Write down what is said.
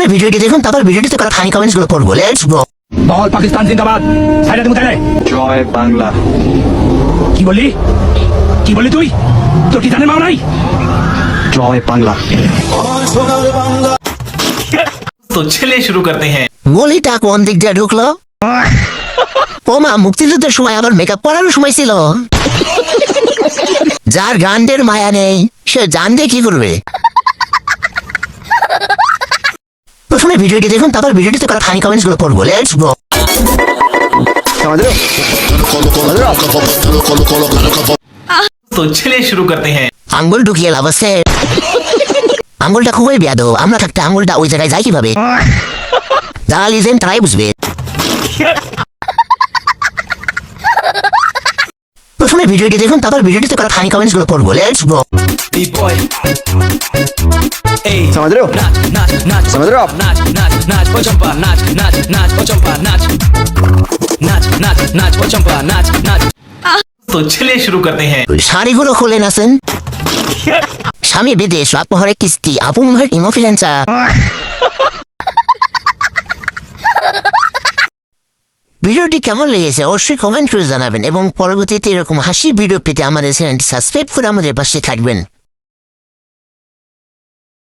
প্রথমে ভিডিওটি দেখুন তারপর ভিডিওটিতে করা ফানি কমেন্টসগুলো পড়ব। লেটস গো বল পাকিস্তান জিন্দাবাদ। সাইডে তুমি তাহলে। জয় বাংলা। কি বললি? কি বললি তুই? তোর কি জানে মাও নাই? জয় বাংলা। তো ছেলে শুরু করতে হ্যাঁ। গলিটা কোন দিক দিয়ে ঢুকলো। ও ওমা মুক্তিযুদ্ধের সময় আবার মেকআপ করার সময় ছিল। যার গান্ডের মায়া নেই সে জানতে কি করবে? প্রথমে ভিডিওটি দেখুন তারপর ভিডিওটিতে করা ফানি কমেন্টসগুলো পড়ব। লেটস গো তো চলে শুরু করতে হ্যাঁ। আঙ্গুল ঢুকিয়ে লাভ আঙ্গুলটা খুবই ব্যাধ আমরা থাকতে আঙ্গুলটা ওই জায়গায় যাই কীভাবে? যারা লিজেন তারাই বুঝবে। প্রথমে ভিডিওটি দেখুন তারপর ভিডিওটিতে করা ফানি কমেন্টসগুলো পড়ব। Let's go boy. Hey, समझ रहे हो नाच नाच नाच समझ रहे हो आप नाच नाच नाच ओ चंपा नाच नाच नाच ओ चंपा नाच नाच नाच नाच ओ चंपा नाच नाच तो चलिए शुरू करते हैं শাড়িগুলো খুলে আছেন স্বামী বিদেশ আত্মহরে কিস্তি আপন ঘর ইমোফিলেন্সা ভিডিওটি কেমন লেগেছে অবশ্যই কমেন্ট করে জানাবেন এবং পরবর্তীতে এরকম হাসি ভিডিও পেতে আমাদের চ্যানেলটি সাবস্ক্রাইব করে আমাদের পাশে থাকবেন